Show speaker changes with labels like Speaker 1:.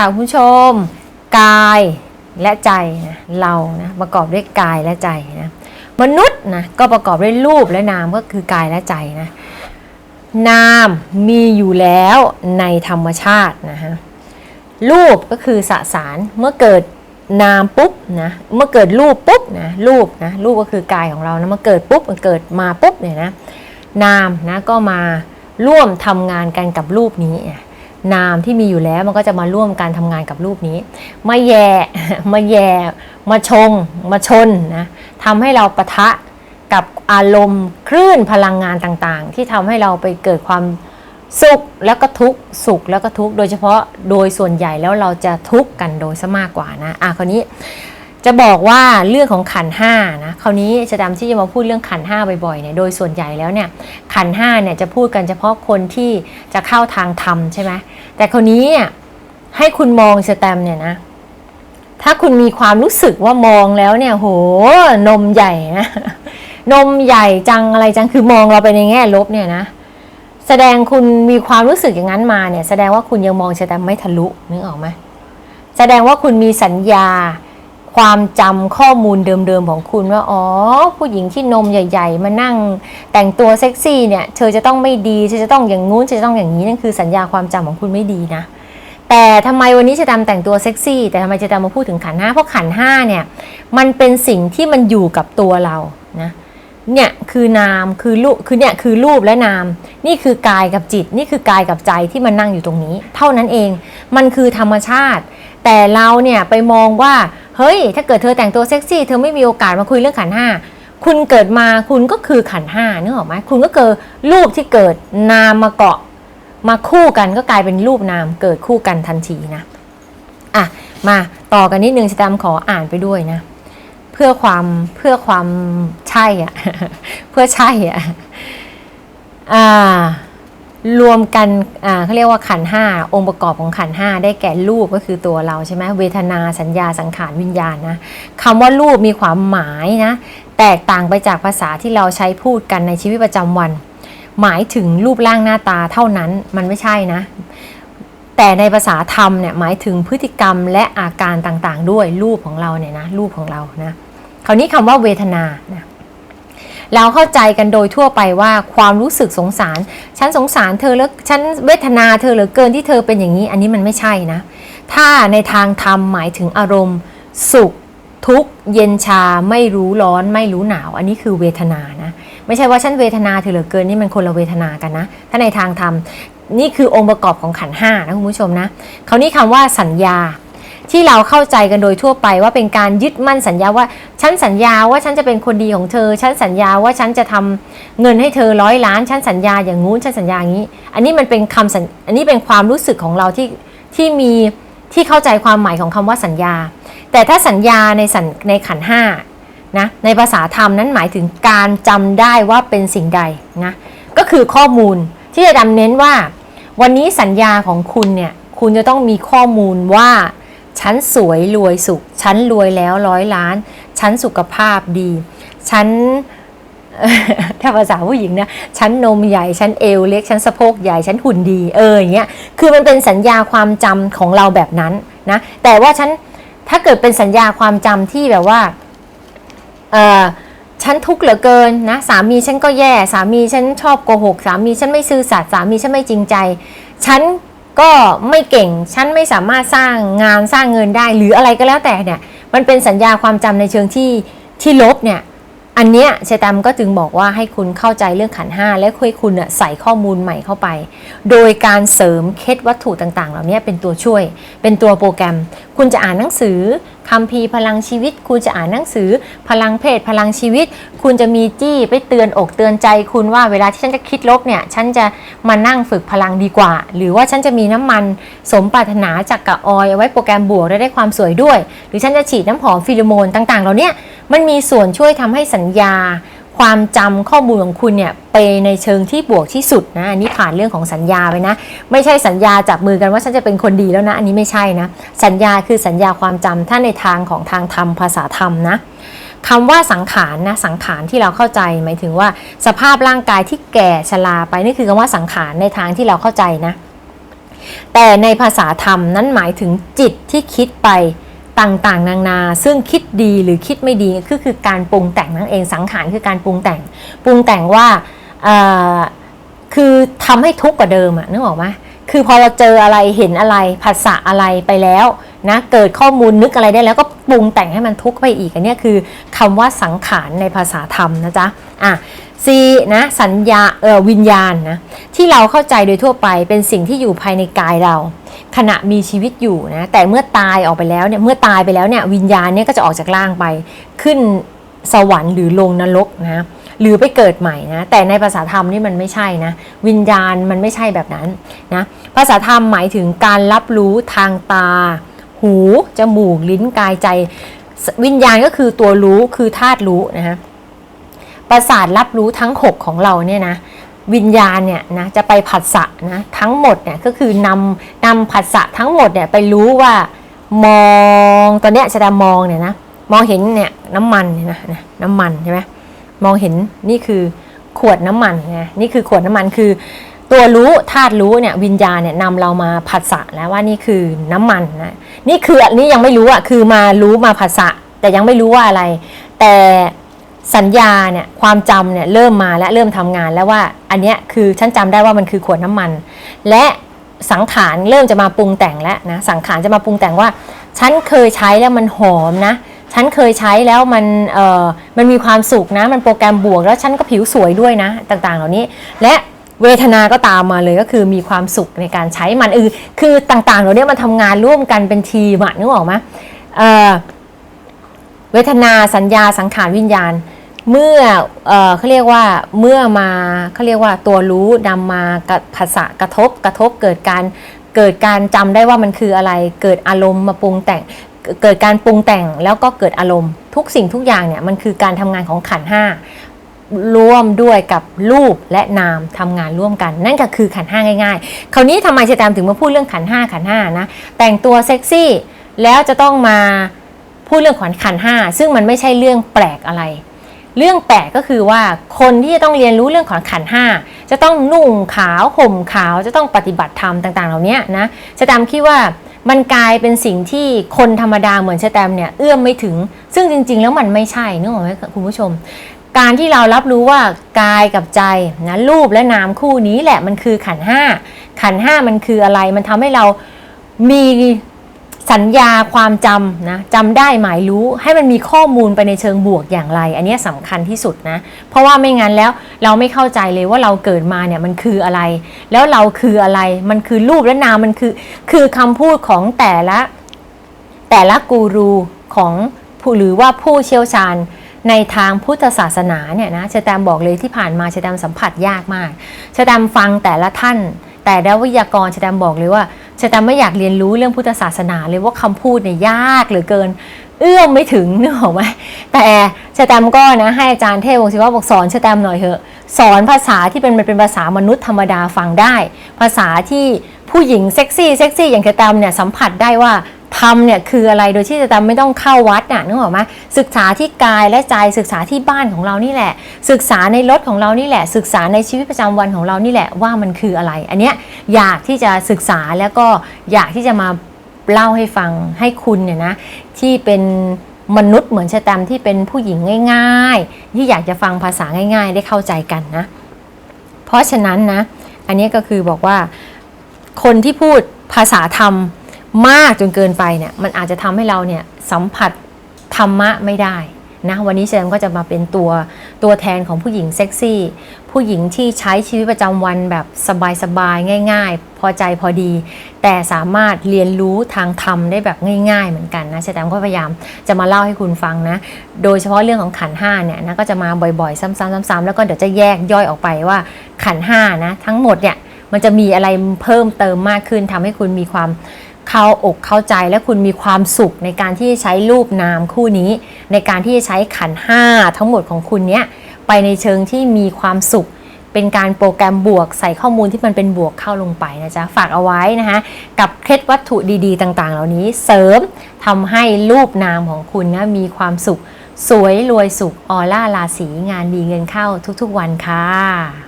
Speaker 1: ค่ะคุณผู้ชม กายและใจนะเรานะประกอบด้วยกายและใจนะมนุษย์นะก็ประกอบด้วยรูปและนามก็คือกายและใจนะนามมีอยู่แล้วในธรรมชาตินะฮะรูปก็คือสสารเมื่อเกิดนามปุ๊บนะเมื่อเกิดรูปปุ๊บนะรูปนะรูปก็คือกายของเรานะเมื่อเกิดปุ๊บมันเกิดมาปุ๊บเนี่ยนะนามนะก็มาร่วมทำงานกันกับรูปนี้ นามที่มีอยู่แล้วมันก็จะมาร่วมการทำงานกับรูปนี้ มาแย่มาแย่มาชง มาชนนะทำให้เราปะทะกับอารมณ์คลื่นพลังงานต่างๆ ที่ทำให้เราไปเกิดความสุขแล้วก็ทุกสุขแล้วก็ทุกโดยเฉพาะโดยส่วนใหญ่แล้วเราจะทุกข์กันโดยซะมากกว่านะอะคราวนี้ จะบอกว่าเรื่องของขันห้านะคราวนี้จะดำที่จะมาพูดเรื่องขันห้าบ่อยๆเนี่ยโดยส่วนใหญ่แล้วเนี่ยขันห้าเนี่ยจะพูดกันเฉพาะคนที่จะเข้าทางธรรมใช่ไหมแต่คราวนี้ให้คุณมองสแตมเนี่ยนะถ้าคุณมีความรู้สึกว่ามองแล้วเนี่ยโหนมใหญ่นะนมใหญ่จังอะไรจังคือมองเราไปในแง่ลบเนี่ยนะแสดงคุณมีความรู้สึกอย่างนั้นมาเนี่ยแสดงว่าคุณยังมองสแตมไม่ทะลุนึกออกไหมแสดงว่าคุณมีสัญญา ความจำข้อมูลเดิมๆของคุณว่าอ๋อ ผู้หญิงที่นมใหญ่ ๆ มานั่งแต่งตัวเซ็กซี่เนี่ยเธอจะต้องไม่ดีเธอจะต้องอย่างงู้นเธอจะต้องอย่างนี้นั่นคือสัญญาความจำของคุณไม่ดีนะ แต่ทำไมวันนี้จะดำแต่งตัวเซ็กซี่แต่ทำไมจะดำมาพูดถึงขันห้าเพราะขันห้าเนี่ยมันเป็นสิ่งที่มันอยู่กับตัวเรานะเนี่ยคือนามคือรูปคือเนี่ยคือรูปและนาม นี่คือกายกับจิต นี่คือกายกับใจที่มันนั่งอยู่ตรงนี้ เท่านั้นเองมันคือธรรมชาติ แต่เราเนี่ยไปมองว่า เฮ้ย ถ้าเกิดเธอแต่งตัวเซ็กซี่เธอไม่มีโอกาสมาคุยเรื่องขันห้าคุณเกิดมาคุณก็คือขันห้านึกออกไหมคุณก็เกิดรูปที่เกิดนามมาเกาะมาคู่กันก็กลายเป็นรูปนามเกิดคู่กันทันทีนะอะมาต่อกันนิดนึงสแตมขออ่านไปด้วยนะ เพื่อความเพื่อความใช่อะเพื่อใช่อะอ่า รวมกันเขาเรียกว่าขันห้าองค์ประกอบของขันห้าได้แก่รูปก็คือตัวเราใช่ไหมเวทนาสัญญาสังขารวิญญาณนะคำว่ารูปมีความหมายนะแตกต่างไปจากภาษาที่เราใช้พูดกันในชีวิตประจำวัน หมายถึงรูปร่างหน้าตาเท่านั้นมันไม่ใช่นะ แต่ในภาษาธรรมเนี่ยหมายถึงพฤติกรรมและอาการต่างๆ ด้วยรูปของเราเนี่ยนะรูปของเรานะคราวนี้คำว่าเวทนานะ เราเข้าใจกันโดยทั่วไปว่าความรู้สึกสงสาร ฉันสงสารเธอแล้วฉันเวทนาเธอเหลือเกินที่เธอเป็นอย่างนี้ อันนี้มันไม่ใช่นะ ถ้าในทางธรรมหมายถึงอารมณ์ สุข ทุกข์เย็นชาไม่รู้ร้อนไม่รู้หนาว อันนี้คือเวทนานะ ไม่ใช่ว่าฉันเวทนาเธอเหลือเกินนี่มันคนละเวทนากันนะ ถ้าในทางธรรมนี่คือองค์ประกอบของขันห้านะคุณผู้ชมนะคราวนี้คำว่าสัญญา ที่เราเข้าใจกันโดยทั่วไปว่าเป็นการยึดมั่นสัญญาว่า ฉันสัญญาว่าฉันจะเป็นคนดีของเธอ ฉันสัญญาว่าฉันจะทำเงินให้เธอร้อยล้าน ฉันสัญญาอย่างงู้นฉันสัญญาอย่างนี้ อันนี้มันเป็นคำสัญอันนี้เป็นความรู้สึกของเราที่ที่มีที่เข้าใจความหมายของคำว่าสัญญา แต่ถ้าสัญญาในสัญในขันห้านะในภาษาธรรมนั้นหมายถึงการจำได้ว่าเป็นสิ่งใดนะก็คือข้อมูลที่จะดำเน้นว่า วันนี้สัญญาของคุณเนี่ยคุณจะต้องมีข้อมูลว่า ฉันสวยรวยสุข ฉันรวยแล้วร้อยล้าน ฉันสุขภาพดี ฉันถ้าภาษาผู้หญิงนะฉันนมใหญ่ ฉันเอวเล็ก ฉันสะโพกใหญ่ ฉันหุ่นดี เอออย่างเงี้ย คือมันเป็นสัญญาความจำของเราแบบนั้นนะ แต่ว่าฉัน ถ้าเกิดเป็นสัญญาความจำที่แบบว่า เออฉันทุกข์เหลือเกินนะ สามีฉันก็แย่ สามีฉันชอบโกหก สามีฉันไม่ซื่อสัตย์ สามีฉันไม่จริงใจ ฉัน ก็ไม่เก่งฉันไม่สามารถสร้างงานสร้างเงินได้ หรืออะไรก็แล้วแต่เนี่ยมันเป็นสัญญาความจำในเชิงที่ที่ลบเนี่ย อันเนี้ยเชตามก็จึงบอกว่าให้คุณเข้าใจเรื่องขันห้าและคุยคุณใส่ข้อมูลใหม่เข้าไป โดยการเสริมเคล็ดวัตถุต่างๆ เหล่านี้เป็นตัวช่วย เป็นตัวโปรแกรม คุณจะอ่านหนังสือคัมภีร์พลังชีวิต คุณจะอ่านหนังสือ พลังเพศพลังชีวิต คุณจะมีจี้ไปเตือนอกเตือนใจ คุณว่าเวลาที่ฉันจะคิดลบเนี่ยฉันจะมานั่งฝึกพลังดีกว่า หรือว่าฉันจะมีน้ำมันสมปรารถนาจากกะออยเอาไว้โปรแกรมบวกและได้ความสวยด้วย หรือฉันจะฉีดน้ำหอมฟิโลโมนต่างๆ เหล่านี้ มันมีส่วนช่วยทำให้สัญญา ความจำข้อมูลของคุณเนี่ยไปในเชิงที่บวกที่สุดนะอันนี้ผ่านเรื่องของสัญญาไปนะ ไม่ใช่สัญญาจับมือกันว่าฉันจะเป็นคนดีแล้วนะ อันนี้ไม่ใช่นะ สัญญาคือสัญญาความจำถ้าในทางของทางธรรมภาษาธรรมนะคำว่าสังขารนะสังขารที่เราเข้าใจ หมายถึงว่าสภาพร่างกายที่แก่ชราไปนี่คือคำว่าสังขารในทางที่เราเข้าใจนะ แต่ในภาษาธรรมนั้นหมายถึงจิตที่คิดไป ต่างๆ นานา ซึ่งคิดดีหรือคิดไม่ดีก็คือการปรุงแต่งนั่นเองสังขารคือการปรุงแต่ง ปรุงแต่งว่าคือทำให้ทุกข์กว่าเดิมอะนึกออกไหมคือพอเราเจออะไรเห็นอะไรภาษาอะไรไปแล้วนะเกิดข้อมูลนึกอะไรได้แล้วก็ปรุงแต่งให้มันทุกข์ไปอีกอันนี้คือคำว่าสังขารในภาษาธรรมนะจ๊ะ อะ C นะสัญญาเออวิญญาณนะที่เราเข้าใจโดยทั่วไปเป็นสิ่งที่อยู่ภายในกายเรา ขณะมีชีวิตอยู่นะแต่เมื่อตายออกไปแล้วเนี่ยเมื่อตายไปแล้วเนี่ยวิญญาณเนี่ยก็จะออกจากร่างไป ขึ้นสวรรค์หรือลงนรกนะหรือไปเกิดใหม่นะแต่ในภาษาธรรมนี่มันไม่ใช่นะวิญญาณมันไม่ใช่แบบนั้นนะภาษาธรรมหมายถึงการรับรู้ทางตา หูจมูกลิ้นกายใจ วิญญาณก็คือตัวรู้คือธาตุรู้นะฮะ ประสาทรับรู้ทั้ง 6 ของเราเนี่ยนะวิญญาณเนี่ยนะจะไปผัสสะนะทั้งหมดเนี่ยก็คือนำนำผัสสะทั้งหมดเนี่ยไปรู้ว่ามองตอนเนี้ยจะดามองเนี่ยนะมองเห็นเนี่ยน้ำมันเนี่ยนะนะน้ำมันใช่ไหมมองเห็นนี่คือขวดน้ำมันนะนี่คือขวดน้ำมันคือ ตัวรู้ธาตุรู้เนี่ยวิญญาณเนี่ยนำเรามาผัสสะแล้วว่านี่คือน้ำมันนะนี่คืออันนี้ยังไม่รู้อะคือมารู้มาผัสสะแต่ยังไม่รู้ว่าอะไร แต่ สัญญาเนี่ยความจำเนี่ยเริ่มมาและเริ่มทำงานแล้วว่าอันเนี้ยคือฉันจำได้ว่ามันคือขวดน้ำมัน และสังขารเริ่มจะมาปรุงแต่งแล้วนะสังขารจะมาปรุงแต่งว่า ฉันเคยใช้แล้วมันหอมนะ ฉันเคยใช้แล้วมันเออมันมีความสุขนะ มันโปรแกรมบวก แล้วฉันก็ผิวสวยด้วยนะ ต่างๆ เหล่านี้ และเวทนาก็ตามมาเลยก็คือมีความสุขในการใช้มันเออคือต่างๆ เหล่านี้มันทำงานร่วมกันเป็นทีมอะนึกออกไหมเออเวทนาสัญญาสังขารวิญญาณ เมื่อเออเขาเรียกว่าเมื่อมาเขาเรียกว่าตัวรู้นำมากับภาษากระทบกระทบเกิดการเกิดการจำได้ว่ามันคืออะไร เกิดอารมณ์มาปรุงแต่งเกิดการปรุงแต่งแล้วก็เกิดอารมณ์ ทุกสิ่งทุกอย่างเนี่ยมันคือการทำงานของขันห้าร่วมด้วยกับรูปและนามทำงานร่วมกัน นั่นก็คือขันห้าง่ายๆ คราวนี้ทำไมเชตามถึงมาพูดเรื่องขันห้าขันห้านะแต่งตัวเซ็กซี่แล้วจะต้องมาพูดเรื่องขวัญขันห้าซึ่งมันไม่ใช่เรื่องแปลกอะไร เรื่องแปลกก็คือว่าคนที่จะต้องเรียนรู้เรื่องของขันห้าจะต้องนุ่งขาวห่มขาวจะต้องปฏิบัติธรรมต่างๆ เหล่านี้นะชะตามคิดว่ามันกลายเป็นสิ่งที่คนธรรมดาเหมือนชะแตมเนี่ยเอื้อมไม่ถึง ซึ่งจริง ๆ แล้วมันไม่ใช่นึกออกไหมคุณผู้ชม การที่เรารับรู้ว่ากายกับใจนะรูปและนามคู่นี้แหละมันคือขันห้าขันห้ามันคืออะไรมันทำให้เรามี สัญญาความจำนะจำได้หมายรู้ให้มันมีข้อมูลไปในเชิงบวกอย่างไร อันนี้สำคัญที่สุดนะเพราะว่าไม่งั้นแล้วเราไม่เข้าใจเลยว่าเราเกิดมาเนี่ยมันคืออะไร แล้วเราคืออะไรมันคือรูปและนามมันคือคือคำพูดของแต่ละแต่ละกูรูของผู้หรือว่าผู้เชี่ยวชาญในทางพุทธศาสนาเนี่ยนะเชอแตมบอกเลยที่ผ่านมาเชอแตมสัมผัสยากมากเชอแตมฟังแต่ละท่าน แต่ละวิทยากรเชอแตมบอกเลยว่า ชอแตาไม่อยากเรียนรู้เรื่องพุทธศาสนาเลยว่าคำพูดเนี่ยยากเหลือเกิน เอื้อมไม่ถึงนึกออกไหมแต่เชตมก็นะให้อาจารย์เทพวงศิวะบอกสอนเชตมหน่อยเถอะสอนภาษาที่เป็นมันเป็นภาษามนุษย์ธรรมดาฟังได้ ภาษาที่ผู้หญิงเซ็กซี่เซ็กซี่อย่างเชตมเนี่ยสัมผัสได้ว่า ทำเนี่ยคืออะไรโดยที่จะจำไม่ต้องเข้าวัดน่ะนึกออกไหมศึกษาที่กายและใจศึกษาที่บ้านของเรานี่แหละ ศึกษาในรถของเรานี่แหละ ศึกษาในชีวิตประจำวันของเรานี่แหละว่ามันคืออะไร อันเนี้ยอยากที่จะศึกษาแล้วก็อยากที่จะมาเล่าให้ฟังให้คุณเนี่ยนะที่เป็นมนุษย์เหมือนชะแตมที่เป็นผู้หญิงง่าย ๆ ที่อยากจะฟังภาษาง่าย ๆ ได้เข้าใจกันนะ เพราะฉะนั้นนะ อันนี้ก็คือบอกว่าคนที่พูดภาษาธรรม มากจนเกินไปเนี่ยมันอาจจะทำให้เราเนี่ยสัมผัสธรรมะไม่ได้นะวันนี้แซมก็จะมาเป็นตัวตัวแทนของผู้หญิงเซ็กซี่ ผู้หญิงที่ใช้ชีวิตประจำวันแบบสบายๆ ง่าย ๆ พอใจพอดี แต่สามารถเรียนรู้ทางธรรมได้แบบง่าย ๆ เหมือนกันนะแซมก็พยายามจะมาเล่าให้คุณฟังนะ โดยเฉพาะเรื่องของขันห้าเนี่ยนะก็จะมาบ่อยๆ ซ้ำๆๆๆแล้วก็เดี๋ยวจะแยกย่อยออกไปว่าขันห้านะทั้งหมดเนี่ยมันจะมีอะไรเพิ่มเติมมากขึ้นทำให้คุณมีความ เข้าอกเข้าใจและคุณมีความสุขในการที่จะใช้รูปนามคู่นี้ ในการที่จะใช้ขันห้าทั้งหมดของคุณเนี้ยไปในเชิงที่มีความสุข เป็นการโปรแกรมบวกใส่ข้อมูลที่มันเป็นบวกเข้าลงไปนะจ๊ะฝากเอาไว้นะคะกับเคล็ดวัตถุดีๆ ต่างๆ เหล่านี้เสริมทำให้รูปนามของคุณนะมีความสุข สวยรวยสุขออร่าราศีงานดีเงินเข้าทุกๆวันค่ะ